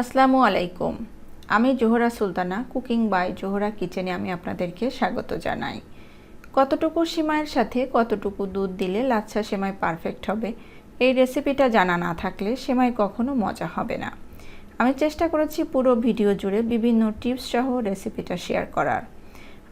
আসসালামু আলাইকুম। আমি জোহরা সুলতানা, কুকিং বাই জোহরা কিচেনে আমি আপনাদেরকে স্বাগত জানাই। কতটুকু সিমাইয়ের সাথে কতটুকু দুধ দিলে লাচ্ছা সেমাই পারফেক্ট হবে, এই রেসিপিটা জানা না থাকলে সেমাই কখনো মজা হবে না। আমি চেষ্টা করেছি পুরো ভিডিও জুড়ে বিভিন্ন টিপস সহ রেসিপিটা শেয়ার করার।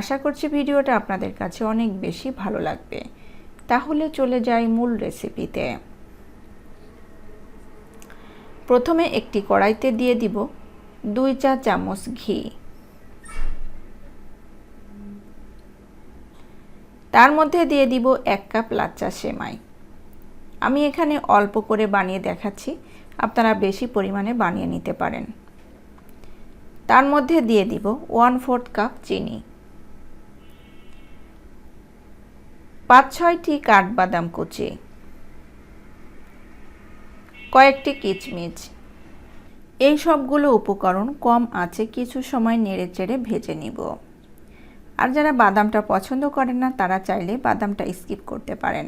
আশা করছি ভিডিওটা আপনাদের কাছে অনেক বেশি ভালো লাগবে। তাহলে চলে যাই মূল রেসিপিতে। প্রথমে একটি কড়াইতে দিয়ে দিব দুই চা চামচ ঘি। তার মধ্যে দিয়ে দিব এক কাপ লাচ্চা সেমাই। আমি এখানে অল্প করে বানিয়ে দেখাচ্ছি, আপনারা বেশি পরিমাণে বানিয়ে নিতে পারেন। তার মধ্যে দিয়ে দিব ওয়ান ফোর্থ কাপ চিনি। পাঁচ ছয়টি কাঠবাদাম কুচি। কয়েকটি কিচমিচ। এই সবগুলো উপকরণ কম আছে, কিছু সময় নেড়ে চেড়ে ভেজে নিব। আর যারা বাদামটা পছন্দ করেন না, তারা চাইলে বাদামটা স্কিপ করতে পারেন।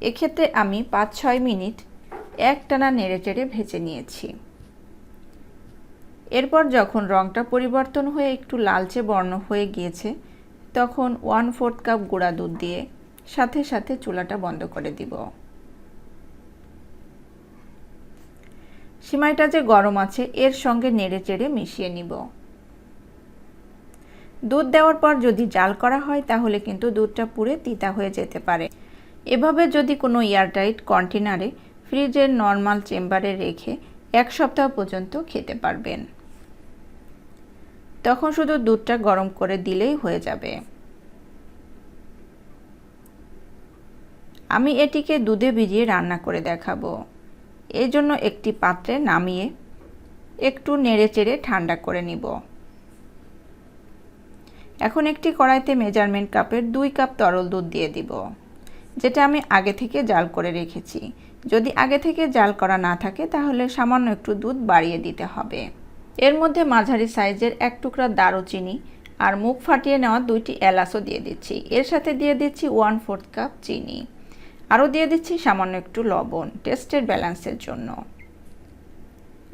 এক্ষেত্রে আমি পাঁচ ছয় মিনিট একটানা নেড়ে চেড়ে ভেজে নিয়েছি। এরপর যখন রঙটা পরিবর্তন হয়ে একটু লালচে বর্ণ হয়ে গিয়েছে, তখন ওয়ান ফোর্থ কাপ গুঁড়া দুধ দিয়ে সাথে সাথে চুলাটা বন্ধ করে দিব। সিমাইটা যে গরম আছে, এর সঙ্গে নেড়ে চেড়ে মিশিয়ে নিব। দুধ দেওয়ার পর যদি জাল করা হয়, তাহলে কিন্তু দুধটা পুড়ে তিতা হয়ে যেতে পারে। এভাবে যদি কোনো এয়ারটাইট কন্টেনারে ফ্রিজের নর্মাল চেম্বারে রেখে এক সপ্তাহ পর্যন্ত খেতে পারবেন। তখন শুধু দুধটা গরম করে দিলেই হয়ে যাবে। আমি এটিকে দুধে ভিজিয়ে রান্না করে দেখাবো। এই জন্য একটি পাত্রে নামিয়ে একটু নেড়ে চেড়ে ঠান্ডা করে নিব। এখন একটি কড়াইতে মেজারমেন্ট কাপের দুই কাপ তরল দুধ দিয়ে দিব, যেটা আমি আগে থেকে জাল করে রেখেছি। যদি আগে থেকে জাল করা না থাকে, তাহলে সামান্য একটু দুধ বাড়িয়ে দিতে হবে। এর মধ্যে মাঝারি সাইজের এক টুকরা দারুচিনি আর মুখ ফাটিয়ে নেওয়া দুইটি এলাচও দিয়ে দিচ্ছি। এর সাথে দিয়ে দিচ্ছি ওয়ান ফোর্থ কাপ চিনি। আরও দিয়ে দিচ্ছি সামান্য একটু লবণ, টেস্টের ব্যালেন্সের জন্য।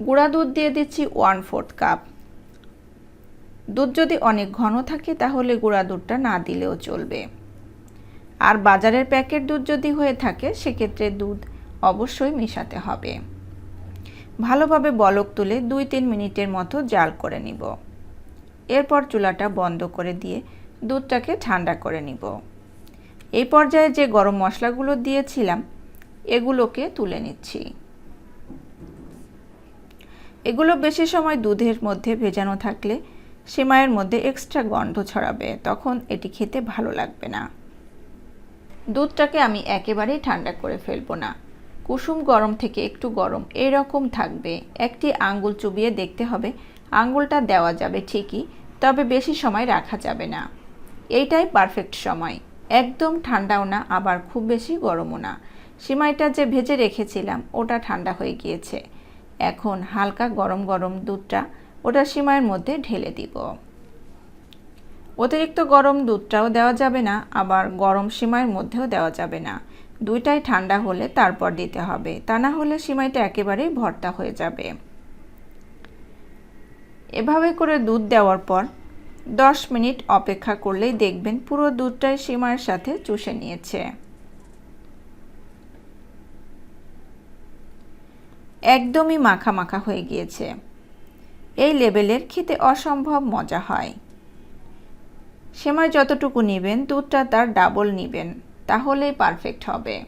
গুঁড়া দুধ দিয়ে দিচ্ছি ওয়ান ফোর্থ কাপ। দুধ যদি অনেক ঘন থাকে, তাহলে গুঁড়া দুধটা না দিলেও চলবে। আর বাজারের প্যাকেট দুধ যদি হয়ে থাকে, সেক্ষেত্রে দুধ অবশ্যই মেশাতে হবে। ভালোভাবে বলক তুলে দুই তিন মিনিটের মতো জাল করে নিব। এরপর চুলাটা বন্ধ করে দিয়ে দুধটাকে ঠান্ডা করে নিব। এই পর্যায়ে যে গরম মশলাগুলো দিয়েছিলাম, এগুলোকে তুলে নিচ্ছি। এগুলো বেশি সময় দুধের মধ্যে ভেজানো থাকলে সেমাইয়ের মধ্যে এক্সট্রা গন্ধ ছড়াবে, তখন এটি খেতে ভালো লাগবে না। দুধটাকে আমি একেবারেই ঠান্ডা করে ফেলব না। কুসুম গরম থেকে একটু গরম এরকম থাকবে। একটি আঙ্গুল চুবিয়ে দেখতে হবে, আঙ্গুলটা দেওয়া যাবে ঠিকই, তবে বেশি সময় রাখা যাবে না। এইটাই পারফেক্ট সময়। একদম ঠান্ডাও না, আবার খুব বেশি গরমও না। সিমাইটা যে ভেজে রেখেছিলাম, ওটা ঠান্ডা হয়ে গিয়েছে। এখন হালকা গরম গরম দুধটা ওটা সিমাইয়ের মধ্যে ঢেলে দিব। অতিরিক্ত গরম দুধটাও দেওয়া যাবে না, আবার গরম সিমাইয়ের মধ্যেও দেওয়া যাবে না। দুইটাই ঠান্ডা হলে তারপর দিতে হবে, তা না হলে সিমাইটা একেবারেই ভর্তা হয়ে যাবে। এভাবে করে দুধ দেওয়ার পর দশ মিনিট অপেক্ষা করলেই দেখবেন পুরো দুধটাই সিমাইয়ের সাথে চুষে নিয়েছে। একদমই মাখা মাখা হয়ে গিয়েছে। এই লেভেলের খেতে অসম্ভব মজা হয়। সেমাই যতটুকু নেবেন, দুধটা তার ডাবল নেবেন, তাহলেই পারফেক্ট হবে।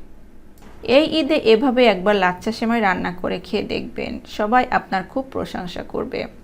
এই ঈদে এভাবে একবার লাচ্চা সেমাই রান্না করে খেয়ে দেখবেন, সবাই আপনার খুব প্রশংসা করবে।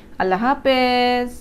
আল্লাহ হাফেজ।